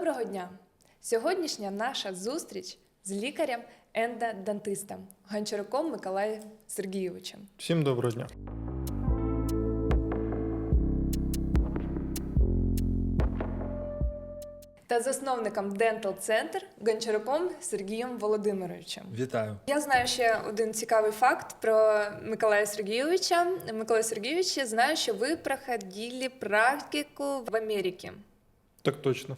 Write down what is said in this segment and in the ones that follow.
Доброго дня! Сьогоднішня наша зустріч з лікарем ендодонтистом Гончаруком Миколаєм Сергійовичем. Всім доброго дня. та засновником Dental Center Гончаруком Сергієм Володимировичем. Вітаю. Я знаю ще один цікавий факт про Миколая Сергійовича. Микола Сергійович, я знаю, що ви проходили практику в Америці. Так точно.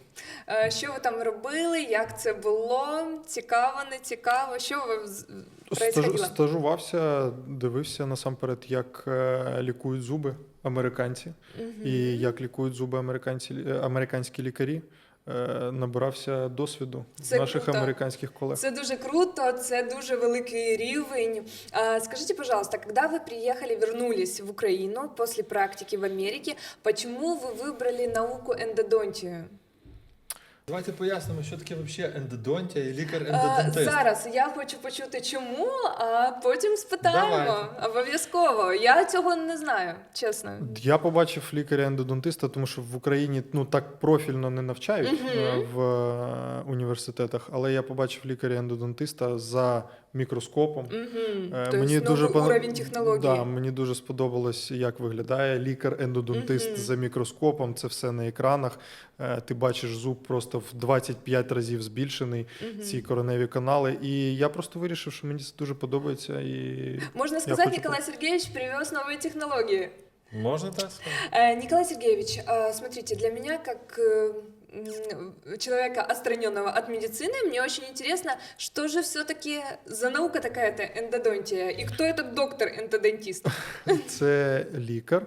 Е, Що ви там робили? Як це було? Цікаво, не цікаво? Що ви з- Стаж, происходило? стажувався, дивився насамперед, як е, лікують зуби американці, і як лікують зуби американці, е, американські лікарі. Е, Набирався досвіду Це наших круто. американських колег. Це дуже круто, це дуже великий рівень. А, Скажите, пожалуйста, когда вы приехали, вернулись в Украину после практики в Америке, почему вы выбрали науку эндодонтию? Давайте пояснимо, що таке взагалі ендодонтія і лікар-ендодонтист. зараз я хочу почути чому, а потім спитаємо. Давайте. Обов'язково. Я цього не знаю, чесно. Я побачив лікаря-ендодонтиста, тому що в Україні ну так профільно не навчають Мгм. е, в е, університетах, але я побачив лікаря-ендодонтиста за мікроскопом. Угу. Е, Тобто мені новий дуже пона- уровень технології. Да, мені дуже сподобалось, як виглядає лікар-ендодонтист Мгм. за мікроскопом. Це все на екранах. Е, Ти бачиш зуб просто в 25 разів збільшений. Мгм. Ці короневі канали. І я просто вирішив, що мені це дуже подобається. І Можно сказать, хочу Николай Сергеевич привез новые технологии. Можна так сказати? Э, Николай Сергеевич, э, смотрите, для меня как э, м, человека, отстраненного от медицины, мне очень интересно, что же все-таки за наука такая-то эндодонтия, и кто этот доктор-эндодонтист? це лікар.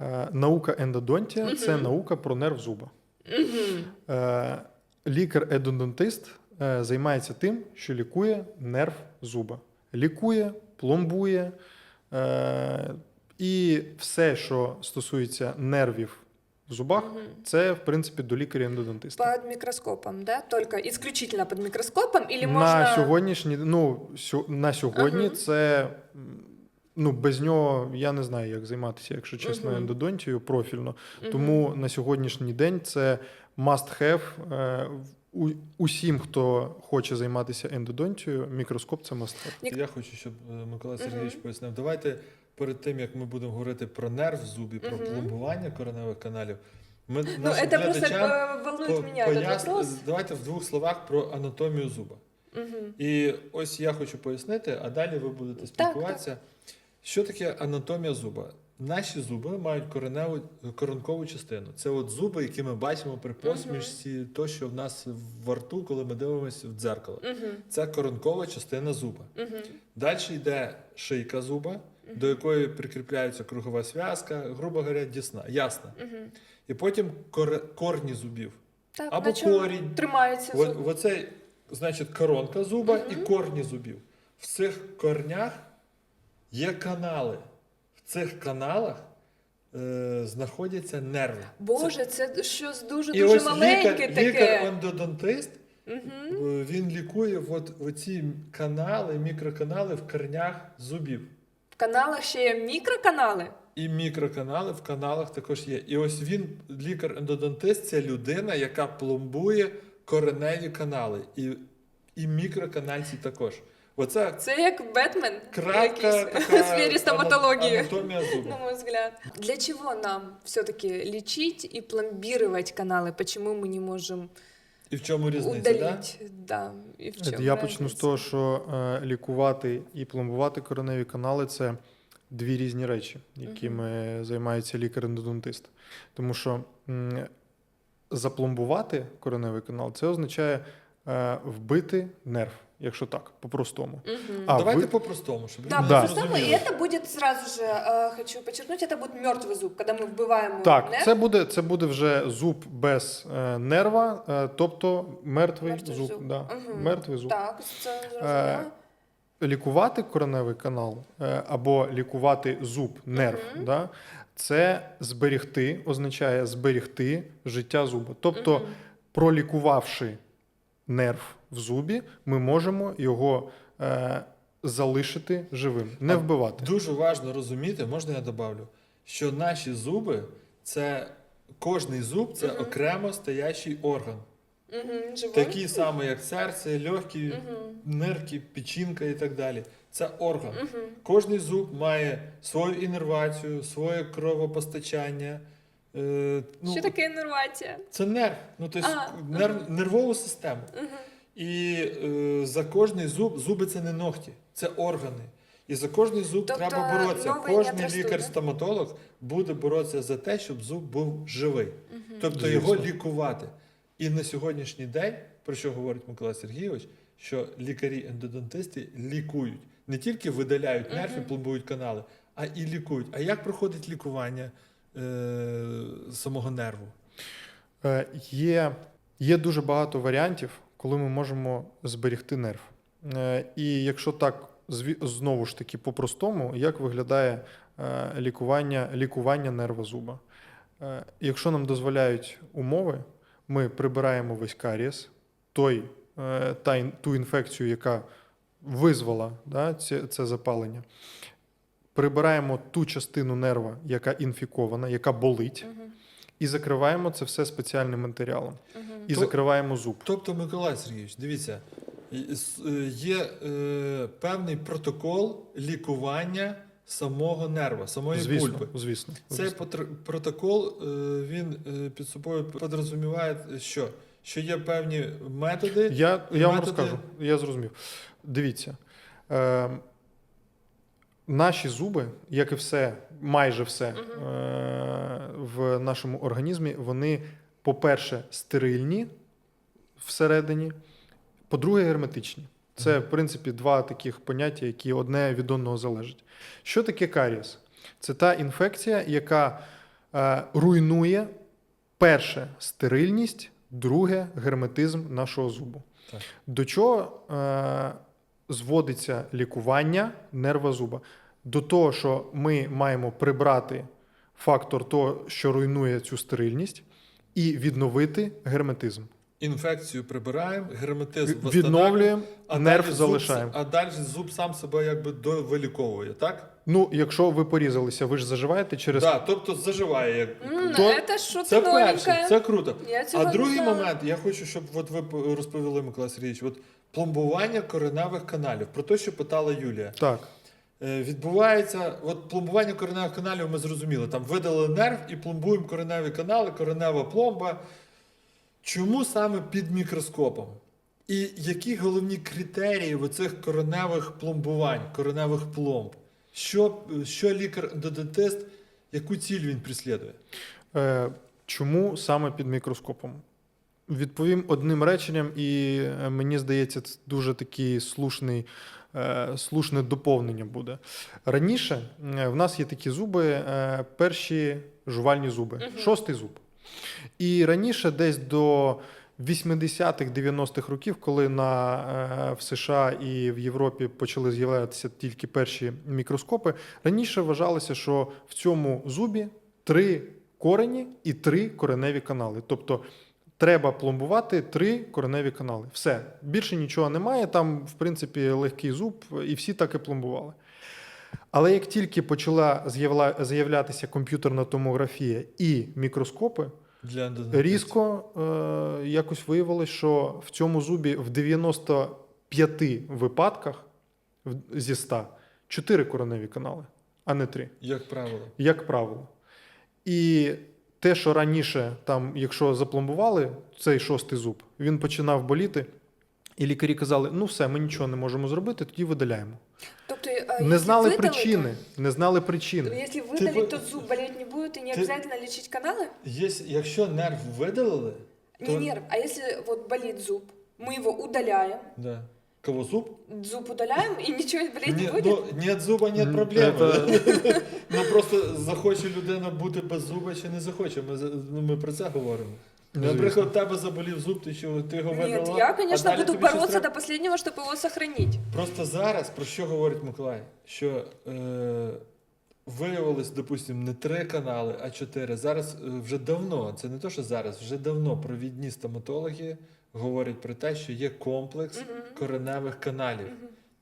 Е, Наука ендодонтія це Мгм. наука про нерв зуба. Мгм. Е, Лікар-ендодонтист е, займається тим, що лікує нерв зуба. Лікує, пломбує. е, І все, що стосується нервів в зубах, Мгм. це в принципі до лікаря-ендодонтиста. Под микроскопом, да? Только исключительно под микроскопом или На можно... сьогоднішній, ну, сьо- на сьогодні Ага. це. Ну, без нього я не знаю, як займатися, якщо чесно, Мгм. ендодонтією профільно. Мгм. Тому на сьогоднішній день це must have. е, у- Усім, хто хоче займатися ендодонтією, мікроскоп це must have. Я хочу, щоб е, Микола Сергійович пояснив. Давайте перед тим, як ми будемо говорити про нерв в зубі, про Мгм. пломбування короневих каналів, ми Ну, нашим это просто глядачам э, волнует по- меня этот пояс- вопрос. Давайте в двох словах про анатомію зуба. Мгм. І ось я хочу пояснити, а далі ви будете спілкуватися. Що таке анатомія зуба? Наші зуби мають кореневу коронкову частину. Це от зуби, які ми бачимо при посмішці, то, що в нас в рту, коли ми дивимося в дзеркало. Мгм. Це коронкова частина зуба. Мгм. Далі йде шийка зуба, до якої прикріпляється кругова зв'язка, грубо говоря, дісна, ясна. І потім кор- корні зубів. Так, Або на чому корінь. Тримається О- зуб. Оцей, значить, коронка зуба і корні зубів. В цих корнях є канали. В цих каналах е, знаходяться нерви. Боже, це щось дуже І дуже ось маленьке лікар, таке. лікар-ендодонтист, е, він лікує от, оці канали, мікроканали в корнях зубів. В каналах ще є мікроканали. І мікроканали в каналах також є. І ось він, лікар-ендодонтист, це людина, яка пломбує кореневі канали. І, і мікроканальці також. Оце Це як Бетмен кратка в сфері стоматології. анатомія зуба. На мой взгляд. Для чего нам все-таки лечить и пломбировать каналы? Почему мы не можем І в чому різниця? Да? Да? І в чому Я почну з того, що е, лікувати і пломбувати кореневі канали це дві різні речі, якими займається лікар-ендодонтист. Тому що м, запломбувати кореневий канал це означає е, вбити нерв, якщо так, по-простому. Мгм. А Давайте ви- по-простому, щоб Да, люди Да. по-простому, и зрозуміли. это будет сразу же, э, хочу подчеркнуть, это будет мертвый зуб, когда мы вбиваем Так, нерв. це буде, це буде вже зуб без е, нерва, е, тобто мертвий, Мертвий зуб. зуб. Да, Мгм. Мертвий зуб. Так, це Е, зрозуміло. лікувати короневий канал е, або лікувати зуб, нерв, Мгм. да, це зберігти, означає зберігти життя зуба. Тобто, Мгм. пролікувавши нерв в зубі, ми можемо його е, залишити живим, не А вбивати. Дуже важливо розуміти, можна я добавлю, що наші зуби це кожний зуб це Мгм. окремо стоящий орган. Живой. такі самі, як серце, легкі, Мгм. нирки, печінка і так далі. Це орган. Мгм. Кожний зуб має свою інервацію, своє кровопостачання. Е, ну, Що таке інервація? Це нерв, ну, тобто нерв, нервову систему. Мгм. І е, за кожний зуб, зуби це не ногті, це органи. І за кожний зуб Тобто треба боротися. Кожний лікар-стоматолог буде боротися за те, щоб зуб був живий. Тобто Звісно. його лікувати. І на сьогоднішній день, про що говорить Микола Сергійович, що лікарі-ендодонтисти лікують. Не тільки видаляють нерв і пломбують канали, а і лікують. А як проходить лікування е, самого нерву? Е, Є, є дуже багато варіантів, коли ми можемо зберегти нерв. Е, І якщо так знову ж таки по-простому, як виглядає е, лікування, лікування нерва зуба? Е, Якщо нам дозволяють умови, ми прибираємо весь карієс, той, та, ту інфекцію, яка визвала да, це, це запалення. Прибираємо ту частину нерва, яка інфікована, яка болить, Мгм. І закриваємо це все спеціальним матеріалом. Мгм. І То- закриваємо зуб. Тобто, Миколай Сергійович, дивіться, е, є е, певний протокол лікування самого нерва, самої Звісно, пульпи. звісно. Цей звісно. протокол е, він е, під собою подрозуміває, що? Що є певні методи. Я, я вам розкажу, я зрозумів. Дивіться. Е, наші зуби, як і все, майже все е, в нашому організмі, вони, по-перше, стерильні всередині, по-друге, герметичні. Це, в принципі, два таких поняття, які одне від одного залежать. Що таке карієс? Це та інфекція, яка е, руйнує перше стерильність, друге герметизм нашого зубу. Так. До чого е, зводиться лікування нерва зуба? До того, що ми маємо прибрати фактор того, що руйнує цю стерильність, і відновити герметизм. Інфекцію прибираємо, герметизм Відновлюємо, а нерв зуб, залишаємо. а далі зуб сам себе якби довиліковує, так? Ну, якщо ви порізалися, ви ж заживаєте через Да, тобто заживає як. М, То- Это что-то Це перше, це круто. Я цього А другий знала. момент, я хочу, щоб от ви розповіли, Микола Сергійович, от пломбування кореневих каналів, про те, що питала Юлія. так. Е, Відбувається, от пломбування кореневих каналів ми зрозуміли. Там видали нерв і пломбуємо кореневі канали, коренева пломба. Чому саме під мікроскопом? І які головні критерії в оцих кореневих пломбувань, кореневих пломб? Що, що лікар-додентист, яку ціль він преслідує? Е, чому саме під мікроскопом? Відповім одним реченням, і е, мені здається, це дуже такий слушний, е, слушне доповнення буде. Раніше е, в нас є такі зуби, е, перші жувальні зуби, Мгм. шостий зуб. І раніше, десь до 80-х, 90-х років, коли на, в США і в Європі почали з'являтися тільки перші мікроскопи, раніше вважалося, що в цьому зубі три корені і три кореневі канали. Тобто треба пломбувати три кореневі канали. Все, більше нічого немає. Там, в принципі, легкий зуб, і всі так і пломбували. Але як тільки почала з'являтися комп'ютерна томографія і мікроскопи, Для різко е, якось виявилось, що в цьому зубі в 95 випадках зі 100 чотири кореневі канали, а не три Як правило. як правило. І те, що раніше, там, якщо запломбували цей шостий зуб, він починав боліти, і лікарі казали: ну все, ми нічого не можемо зробити, тоді видаляємо. Тобто, а Не если знали выдалить, причини. Не знали то- причини. Если Ты выдалить, вы- то зуб болеть не будет, и не Ты- обязательно лечить каналы? Є, якщо нерв видалили, Не то... нерв. А если вот болит зуб, мы его удаляем, Да. Кого зуб? зуб удаляем, и ничего болеть не Ні, будет? ну, нет зуба, нет М, проблеми. это- ну просто захоче людина бути без зуба чи не захоче. Ми, за- ну, ми про це говоримо. Ну, Наприклад, звісно. в тебе заболів зуб, ти що ти його Нет, видала, я, а конечно, далі буду тобі щось бороться треба- до последнего, чтобы его сохранить. Просто зараз про що говорить Миколай? Що е, виявилось, допустимо, не три канали, а чотири. Зараз е, вже давно, це не то, що зараз, вже давно провідні стоматологи говорять про те, що є комплекс кореневих каналів.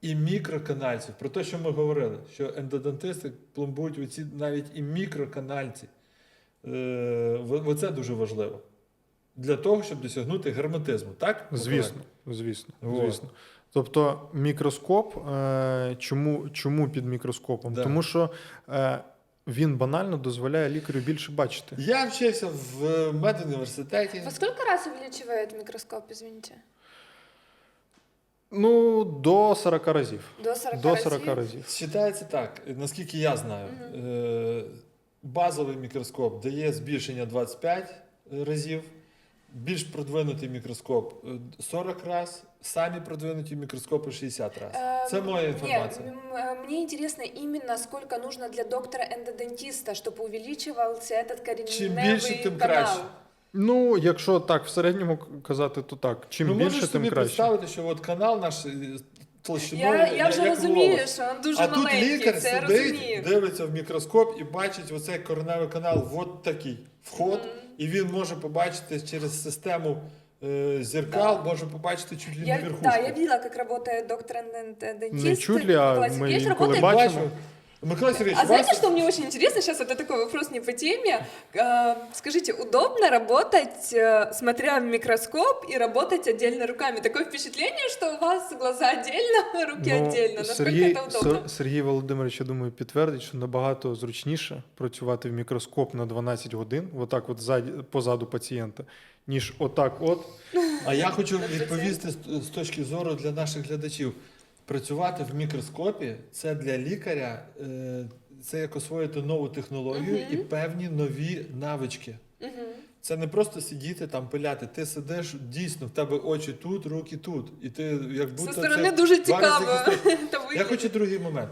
І мікроканальців. Про те, що ми говорили, що ендодонтисти пломбують оці навіть і мікроканальці. Е, Оце дуже важливо. для того, щоб досягнути герметизму, так? Звісно, звісно, Вот. звісно. Тобто мікроскоп, е, чому, чому під мікроскопом? Да. Тому що е, він банально дозволяє лікарю більше бачити. Я вчився в медуніверситеті. Во сколько раз увеличивает микроскоп, извините? Ну, до 40 разів. До 40 До разів? 40 разів. Вважається так, наскільки я знаю, е, базовий мікроскоп дає збільшення 25 разів, більш продвинутий мікроскоп е, 40 разів, самі продвинуті мікроскопи 60 разів. Эм, Це моя нет, інформація. м, э, мне интересно именно, сколько нужно для доктора-эндодентиста, чтобы увеличивался этот кореневый Чим більше, тим канал. краще. Ну, якщо так в середньому к- казати, то так. Чим ну, більше, можеш тим собі краще. представити, що от канал наш е, толщиною, Я, я вже як розумію, волос. що він дуже А тут маленький, лікар це я сидить, розумію. дивиться в мікроскоп і бачить оцей кореневий канал, от такий вход, і він може побачити через систему зеркал, зеркал, може побачити чуть ли не Я, верхушку. да, я видела, как работает доктор-дентист. Не чуть ли, а мы работает бачим. Бачу. Микола Сергійович, А у знаете, вас- что мне очень интересно? Сейчас это такой вопрос не по теме. А, Скажите, удобно работать, э, смотря в микроскоп и работать отдельно руками? Такое впечатление, что у вас глаза отдельно, руки Ну, отдельно. Насколько Сергій, это удобно? Сер- Сергій Володимирович, я думаю, підтвердить, що набагато зручніше працювати в мікроскоп на 12 годин, отак от ззаді, позаду пацієнта, ніж отак от. А я хочу відповісти з- з точки зору для наших глядачів. Працювати в мікроскопі це для лікаря, е, це як освоїти нову технологію і певні нові навички. Мгм. Це не просто сидіти там пиляти. Ти сидиш дійсно, в тебе очі тут, руки тут. І ти як будто Со стороны це дуже два рази цікаво. захистив. Это Я выглядит. хочу другий момент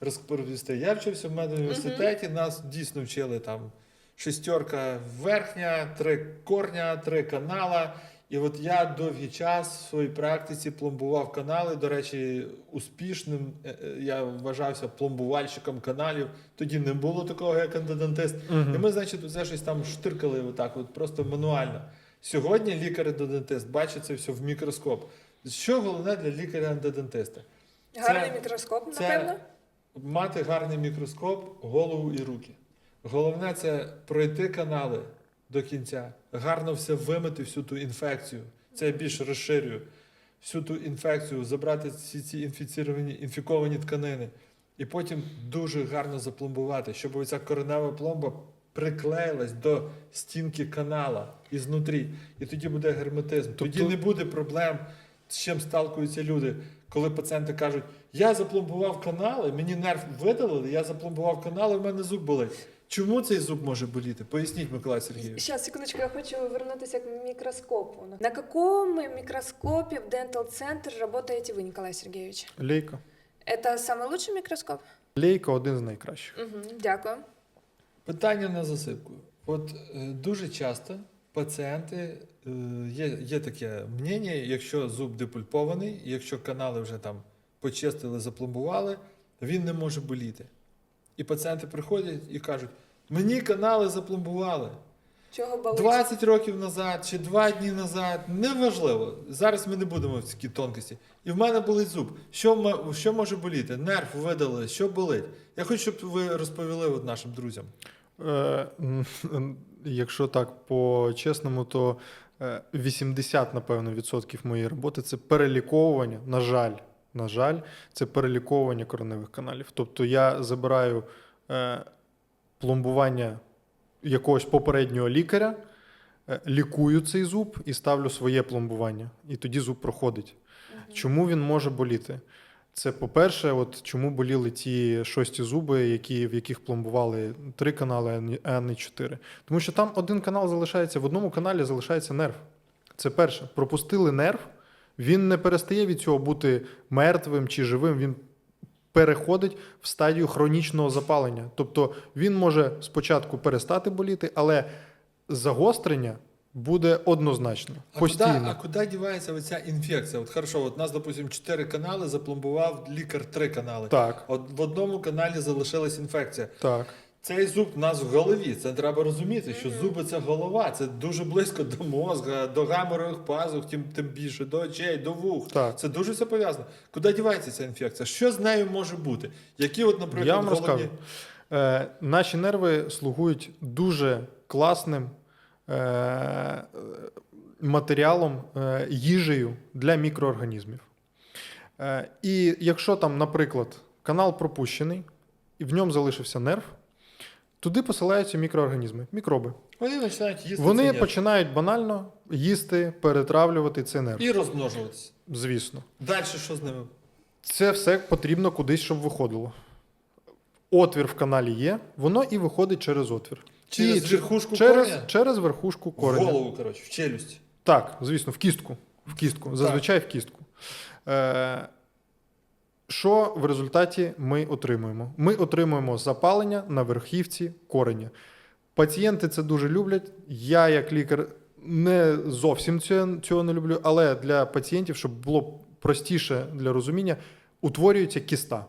розповісти. Я вчився в медуніверситеті, нас дійсно вчили там шестерка верхня, три корня, три канала. І от я довгий час в своїй практиці пломбував канали. До речі, успішним е, е, я вважався пломбувальщиком каналів. Тоді не було такого, як ендодонтист. І ми, значить, це щось там штиркали отак, от просто мануально. Сьогодні лікар-ендодонтист бачить це все в мікроскоп. Що головне для лікаря-ендодонтиста? Гарний мікроскоп, це- напевно. Мати гарний мікроскоп, голову і руки. Головне це пройти канали до кінця, гарно все вимити, всю ту інфекцію. Це я більше розширюю. Всю ту інфекцію, забрати всі ці інфіціровані, інфіковані тканини. І потім дуже гарно запломбувати, щоб оця коренева пломба приклеїлась до стінки канала ізнутрі. І тоді буде герметизм. Тоді Тобто- не буде проблем, з чим сталкуються люди. Коли пацієнти кажуть, я запломбував канали, мені нерв видалили, я запломбував канали, в мене зуб болить. Чому цей зуб може боліти? Поясніть, Миколай Сергійович. Сейчас, секундочку, я хочу вернутися к микроскопу. На каком микроскопе в Dental Center работаете вы, Николай Сергеевич? Лейка. Это самый лучший микроскоп? Лейка один з найкращих. Угу, дякую. Питання на засипку. От е, дуже часто пацієнти е, є, є таке мнення, якщо зуб депульпований, якщо канали вже там почистили, запломбували, він не може боліти. І пацієнти приходять і кажуть: мені канали запломбували. Чого болить? 20 років назад чи 2 дні назад, неважливо. Зараз ми не будемо в такі тонкості. І в мене болить зуб. Що, ма- що може боліти? Нерв видали, що болить? Я хочу, щоб ви розповіли от нашим друзям. Е, якщо так по-чесному, то е, 80, напевно, відсотків моєї роботи це переліковування. На жаль, на жаль, це переліковування кореневих каналів. Тобто я забираю е, пломбування якогось попереднього лікаря, е, лікую цей зуб і ставлю своє пломбування. І тоді зуб проходить. Чому він може боліти? Це, по-перше, от чому боліли ті шості зуби, які, в яких пломбували три канали, а не чотири. Тому що там один канал залишається, в одному каналі залишається нерв. Це перше. Пропустили нерв, він не перестає від цього бути мертвим чи живим. Він переходить в стадію хронічного запалення. Тобто він може спочатку перестати боліти, але загострення буде однозначно. А постійно. куди, а куди дівається оця інфекція? От хорошо, от нас, допустимо, чотири канали, запломбував лікар три канали. Так, От в одному каналі залишилась інфекція. так. Цей зуб у нас в голові. Це треба розуміти, що зуби це голова, це дуже близько до мозга, до гаморових пазух, тим, тим більше, до очей, до вух. Так. Це дуже все пов'язано. Куди дівається ця інфекція? Що з нею може бути? Які, от, наприклад, Я вам головні... розкажу. Е, наші нерви слугують дуже класним е, матеріалом, е, їжею для мікроорганізмів. Е, і якщо там, наприклад, канал пропущений, і в ньому залишився нерв, туди посилаються мікроорганізми, мікроби. Вони починають їсти Вони цей починають банально їсти, перетравлювати цей нерв. і розмножуватися. Звісно. Далі що з ними? Це все потрібно кудись, щоб виходило. Отвір в каналі є, воно і виходить через отвір. Через І верхушку через, кореня? через верхушку В голову, коротше, в челюсть. Так, звісно, в кістку. В кістку. Зазвичай в кістку. Е, що в результаті ми отримуємо? Ми отримуємо запалення на верхівці кореня. Пацієнти це дуже люблять. Я, як лікар, не зовсім цього, не люблю, але для пацієнтів, щоб було простіше для розуміння, утворюється кіста.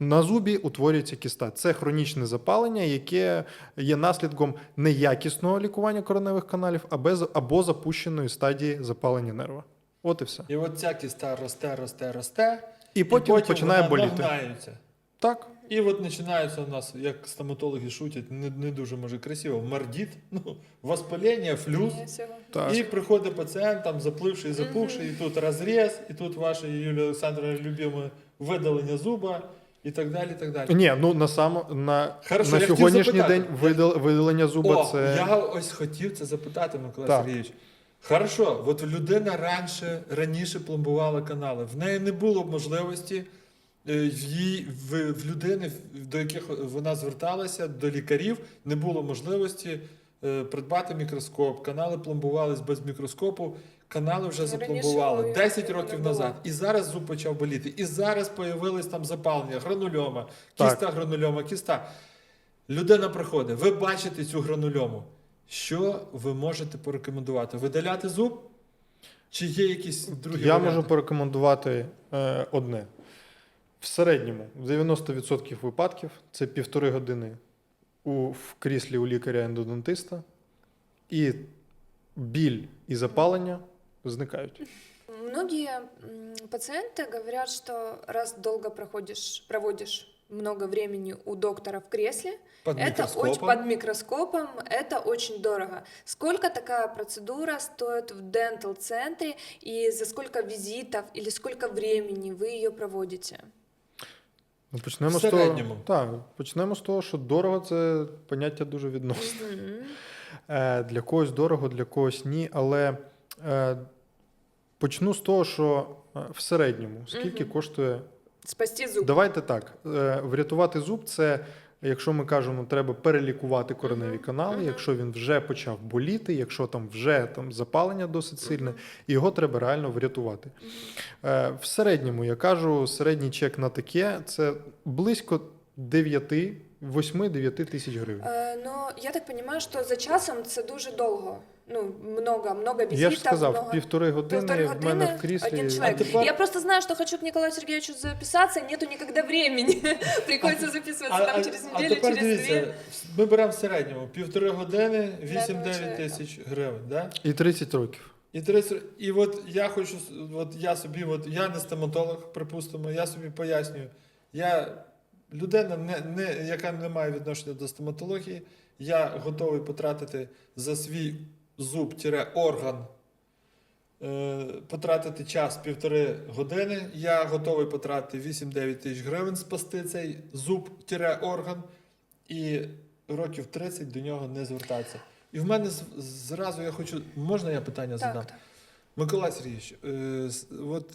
На зубі утворюється кіста. Це хронічне запалення, яке є наслідком неякісного лікування короневих каналів або запущеної стадії запалення нерва. От і все. І от ця кіста росте, росте, росте. І потім, починає вона боліти. нагнається. Так. І от починається у нас, як стоматологи шутять, не, не дуже може красиво, мардіт, ну, воспалення, флюс. Так. І приходить пацієнт, там запливший, запухший, і тут розріз, і тут ваше Юлія Олександровна любиме видалення зуба, і так далі. і так далі. Ні, ну на само на, Хорошо, на я хотів сьогоднішній запитати. день видал, видалення зуба О, це. я ось хотів це запитати, Микола Так. Сергійович. Хорошо, от людина раніше, раніше пломбувала канали. В неї не було можливості е, в, її, в, в людини, до яких вона зверталася, до лікарів, не було можливості е, придбати мікроскоп. Канали пломбувались без мікроскопу. Канали вже запломбували 10 років назад. І зараз зуб почав боліти. І зараз появились там запалення, гранульома, Так. кіста гранульома, кіста. Людина приходить, ви бачите цю гранульому. Що ви можете порекомендувати? Видаляти зуб? Чи є якісь другі Я варіанти? можу порекомендувати е, одне. В середньому, в 90% випадків, це півтори години у, в кріслі у лікаря-ендодонтиста, і біль і запалення зникають. Многие м, пациенты говорят, что раз долго проходишь, проводишь много времени у доктора в кресле, Під это мікроскопом. очень под микроскопом, это очень дорого. Сколько такая процедура стоит в дентал-центре и за сколько визитов или сколько времени вы ее проводите? Ну, почнемо В з того, середньому. так, почнемо з того, що дорого це поняття дуже відносне. Мгм. Е, Для когось дорого, для когось ні. Але е, почну з того, що е, в середньому скільки Мгм. коштує Спасти зуб. Давайте так. е, Врятувати зуб це, якщо ми кажемо, треба перелікувати кореневі канали, якщо він вже почав боліти, якщо там вже там запалення досить сильне, його треба реально врятувати. Е, В середньому, я кажу, середній чек на таке це близько 9, 8-9 тисяч гривень. Е, Ну, я так понимаю, що за часом це дуже довго Ну, много, много візитів. Я ж сказав, много... півтори години Полторы в мене годины, в кріслі. один человек. А тепер- Я просто знаю, что хочу к Николаю Сергеевичу записаться, нету никогда времени. Приходится записываться там через а неделю, тепер через две. дивіться, ми беремо в середньому півтори години, 8-9 чоловіка. тисяч гривень. Да? І 30 років. І 30, і от я хочу, с- от я собі, от я не стоматолог, припустимо, я собі пояснюю. Я людина, не, не, яка не має відношення до стоматології, я готовий потратити за свій зуб-орган, е, потратити час півтори години. Я готовий потратити 8-9 тисяч гривень, спасти цей зуб-орган і років 30 до нього не звертатися. І в мене зразу я хочу, можна я питання задам? Так, так. Миколай Сергійович, е, от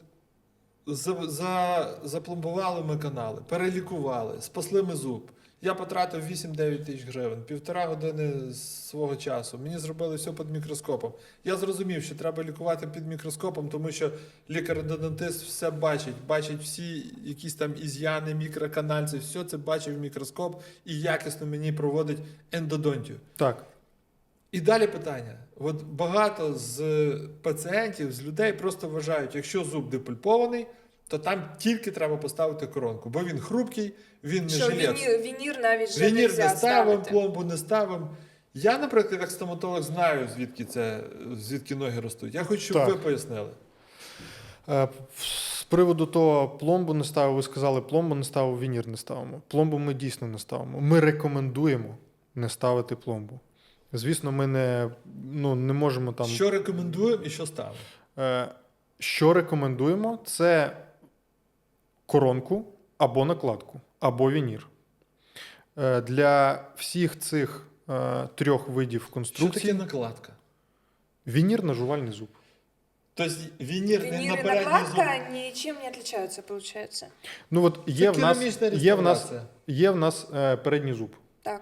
за, за, запломбували ми канали, перелікували, спасли ми зуб. Я потратив 8-9 тисяч гривень, півтора години свого часу. Мені зробили все під мікроскопом. Я зрозумів, що треба лікувати під мікроскопом, тому що лікар-дентист все бачить, бачить всі якісь там із'яни, мікроканальці, все це бачить в мікроскоп і якісно мені проводить ендодонтію. Так. І далі питання. От багато з пацієнтів, з людей просто вважають, якщо зуб депульпований, то там тільки треба поставити коронку, бо він хрупкий, він не Що жилець. вінір, вінір навіть вже Вінір не ставимо, ставити. пломбу не ставимо. Я, наприклад, як стоматолог, знаю, звідки це, звідки ноги ростуть. Я хочу, щоб Так. ви пояснили. Е, З приводу того, пломбу не ставив, ви сказали, пломбу не ставив, вінір не ставимо. Пломбу ми дійсно не ставимо. Ми рекомендуємо не ставити пломбу. Звісно, ми не, ну, не можемо там. Що рекомендуємо і що ставимо? Е, Що рекомендуємо, це коронку або накладку, або вінір. Е, Для всіх цих е, трьох видів Що конструкцій таке накладка? вінір на жувальний зуб. Тобто вінір не Винир на и передній зуб. накладка ничем не отличаются, получается. Ну от є в нас, є в нас, є в нас е, передній зуб. Так.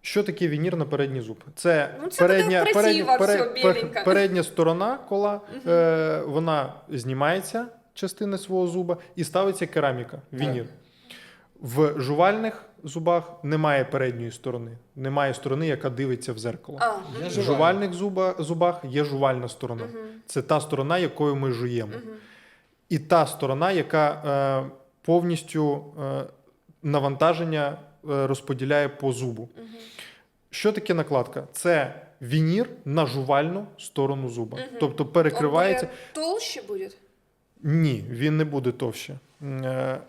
Що таке вінір на передній зуб? Це, Ну, це передня, передня, красиво пере- всьо, пер- біленько. передня сторона кола, е, вона знімається, частина свого зуба, і ставиться кераміка, вінір. В жувальних зубах немає передньої сторони, немає сторони, яка дивиться в зеркало. А, В жувальних зуба, зубах є жувальна сторона. Це та сторона, якою ми жуємо. І та сторона, яка е, повністю е, навантаження е, розподіляє по зубу. Що таке накладка? Це вінір на жувальну сторону зуба. Тобто перекривається. Он более толще будет? Ні, він не буде товще. Е,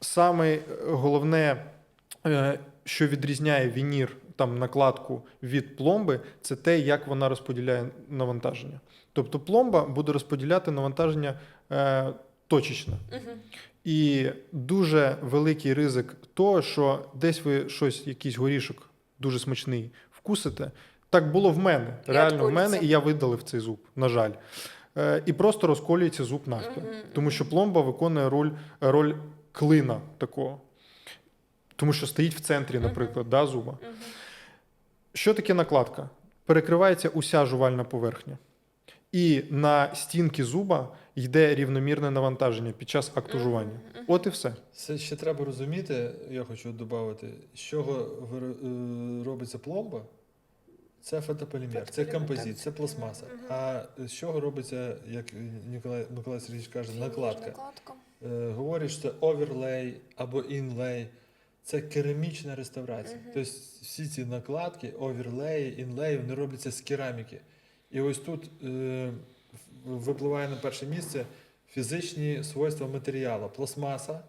Саме головне, е, що відрізняє вінір там накладку від пломби, це те, як вона розподіляє навантаження. Тобто пломба буде розподіляти навантаження е, точечно. Мгм. І дуже великий ризик того, що десь ви щось, якийсь горішок дуже смачний вкусите. Так було в мене. І Реально в мене, і я видалив цей зуб, на жаль. І просто розколюється зуб навпіл. Тому що пломба виконує роль, роль клина такого. Тому що стоїть в центрі, наприклад, да, зуба. Що таке накладка? Перекривається уся жувальна поверхня. І на стінки зуба йде рівномірне навантаження під час акту жування. От і все. Це ще треба розуміти, я хочу додати, з чого е, робиться пломба. Це фотополімер, це композит, це пластмаса. А з чого робиться, як Ніколай, Миколай Сергійович каже, накладка? Накладка. Е, говорять, що це оверлей або інлей. Це керамічна реставрація. Тобто всі ці накладки, оверлеї, інлеї, вони робляться з кераміки. І ось тут е, випливає на перше місце фізичні свойства матеріалу. Пластмаса,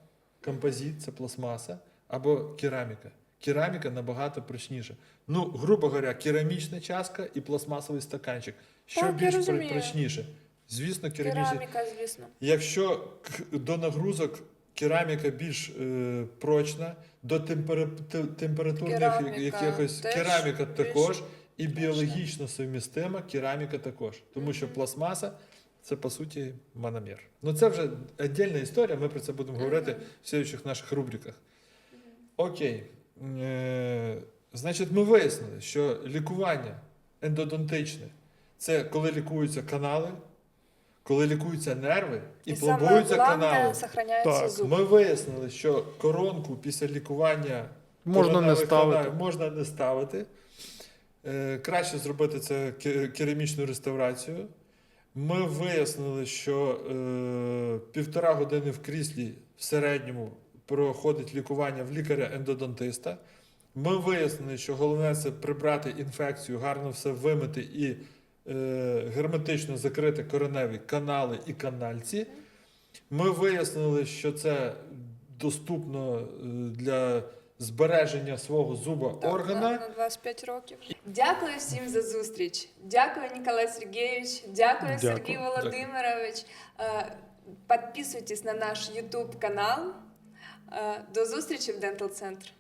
композит це пластмаса, або кераміка. Кераміка набагато прочніша. Ну, грубо говоря, керамічна чашка і пластмасовий стаканчик. Що Так, більш розумію. прочніше? Звісно, керамічна. Кераміка, звісно. Якщо до нагрузок кераміка більш е, прочна, до темпера- те- температурних Кераміка якихось теж кераміка також і біологічно совмістима кераміка також. Тому що пластмаса це по суті мономер. Ну це вже віддільна історія. Ми про це будемо говорити в слідчих наших рубриках. Окей. Е, значить, ми вияснили, що лікування ендодонтичне це коли лікуються канали, коли лікуються нерви і, І пломбуються канали. Так, зуб. Ми вияснили, що коронку після лікування Можна не ставити. каналів можна не ставити. Е, краще зробити це керамічну реставрацію. Ми вияснили, що е, півтора години в кріслі в середньому проходить лікування в лікаря-ендодонтиста. Ми вияснили, що головне це прибрати інфекцію, гарно все вимити і е, герметично закрити кореневі канали і канальці. Ми вияснили, що це доступно е, для збереження свого зуба Так, органа. На, на 25 років. Дякую всім за зустріч. Дякую, Ніколай Сергійович. Дякую, Дякую. Сергій Володимирович. Е, Підписуйтесь на наш YouTube канал. Е, До зустрічі в Дентал Center.